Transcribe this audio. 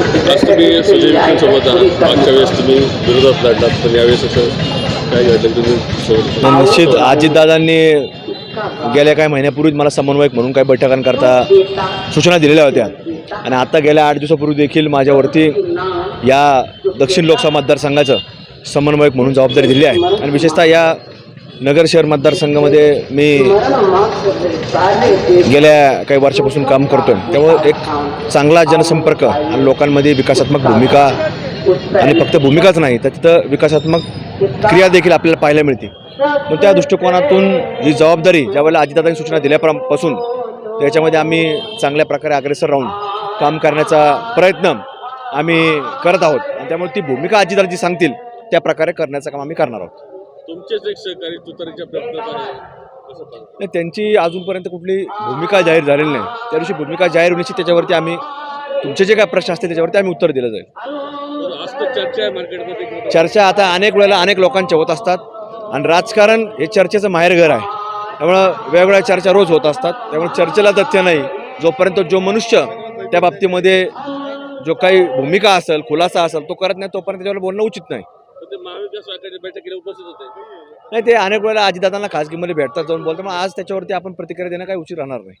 आज तुम्ही सुजय विखेंसोबत आहात. मागच्या वेळेस तुम्ही विरोधात लढलात पण यावेळेस असं काय घडलं तुम्ही सोबत? निश्चित अजितदादांनी गेल्या काही महिन्यापूर्वीच मला समन्वयक म्हणून काही बैठकांकरता सूचना दिलेल्या होत्या. आणि आता गेल्या आठ दिवसापूर्वी देखील माझ्यावरती या दक्षिण लोकसभा मतदारसंघाचं समन्वयक म्हणून जबाबदारी दिली आहे. आणि विशेषतः या नगर शहर मतदारसंघामध्ये मी गेल्या काही वर्षापासून काम करतोय. त्यामुळे एक चांगला जनसंपर्क आणि लोकांमध्ये विकासात्मक भूमिका आणि फक्त भूमिकाच नाही तर तिथं विकासात्मक क्रिया देखील आपल्याला पाहायला मिळते. मग त्या दृष्टिकोनातून ही जबाबदारी ज्यावेळेला आजीदादांनी सूचना दिल्यापासून त्याच्यामध्ये आम्ही चांगल्या प्रकारे अग्रेसर राहून काम करण्याचा प्रयत्न आम्ही करत आहोत. आणि त्यामुळे ती भूमिका आजीदार जी सांगतील त्या प्रकारे करण्याचं काम आम्ही करणार आहोत. तुमचेच एक सहकारी तुतारीच्या त्यांची अजूनपर्यंत कुठली भूमिका जाहीर झालेली नाही. त्या दिवशी भूमिका जाहीर होण्याची त्याच्यावरती आम्ही तुमचे जे काय प्रश्न असतील त्याच्यावरती आम्ही उत्तर दिलं जाईल. चर्चा आता अनेक वेळेला अनेक लोकांच्या होत असतात. आणि राजकारण हे चर्चेचं माहेरघर आहे. त्यामुळं वेगवेगळ्या चर्चा रोज होत असतात. त्यामुळे चर्चेला तथ्य नाही. जोपर्यंत जो मनुष्य त्या बाबतीमध्ये जो काही भूमिका असेल खुलासा असेल तो करत नाही तोपर्यंत त्याच्यावर बोलणं उचित नाही. ते महाविकास आघाडी बैठकीला उपस्थित होते. नाही ते अनेक वेळेला आजीदादांना खासगीमध्ये भेटतात जाऊन बोलतात मग आज त्याच्यावरती आपण प्रतिक्रिया देणं काही उचित राहणार नाही.